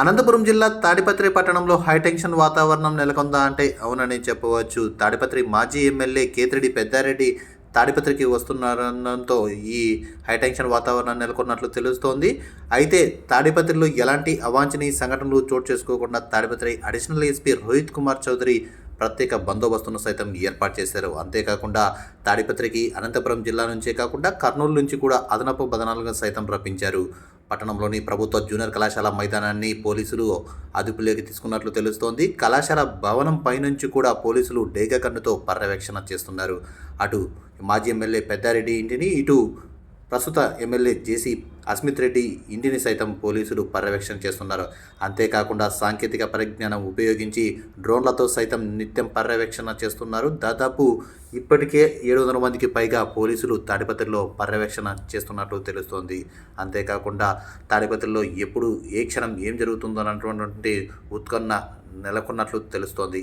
అనంతపురం జిల్లా తాడిపత్రి పట్టణంలో హైటెన్షన్ వాతావరణం నెలకొందా అంటే అవునని చెప్పవచ్చు. తాడిపత్రి మాజీ ఎమ్మెల్యే కేతిరెడ్డి పెద్దారెడ్డి తాడిపత్రికి వస్తున్నారనడంతో ఈ హైటెన్షన్ వాతావరణం నెలకొన్నట్లు తెలుస్తోంది. అయితే తాడిపత్రిలో ఎలాంటి అవాంఛనీయ సంఘటనలు చోటు చేసుకోకుండా తాడిపత్రి అడిషనల్ ఎస్పీ రోహిత్ కుమార్ చౌదరి ప్రత్యేక బందోబస్తును సైతం ఏర్పాటు చేశారు. అంతేకాకుండా తాడిపత్రికి అనంతపురం జిల్లా నుంచే కాకుండా కర్నూలు నుంచి కూడా అదనపు బదనాలను సైతం రప్పించారు. పట్టణంలోని ప్రభుత్వ జూనియర్ కళాశాల మైదానాన్ని పోలీసులు అదుపులోకి తీసుకున్నట్లు తెలుస్తోంది. కళాశాల భవనం పైనుంచి కూడా పోలీసులు డేగ కన్నుతో పర్యవేక్షణ చేస్తున్నారు. అటు మాజీ ఎమ్మెల్యే పెద్దారెడ్డి ఇంటిని ఇటు ప్రస్తుత ఎమ్మెల్యే జేసీ అస్మిత్ రెడ్డి ఇంటిని సైతం పోలీసులు పర్యవేక్షణ చేస్తున్నారు. అంతేకాకుండా సాంకేతిక పరిజ్ఞానం ఉపయోగించి డ్రోన్లతో సైతం నిత్యం పర్యవేక్షణ చేస్తున్నారు. దాదాపు ఇప్పటికే ఏడు వందల మందికి పైగా పోలీసులు తాడిపత్రిలో పర్యవేక్షణ చేస్తున్నట్లు తెలుస్తోంది. అంతేకాకుండా తాడిపత్రిలో ఎప్పుడు ఏ క్షణం ఏం జరుగుతుందో అన్నటువంటి ఉత్కన్న నెలకొన్నట్లు తెలుస్తోంది.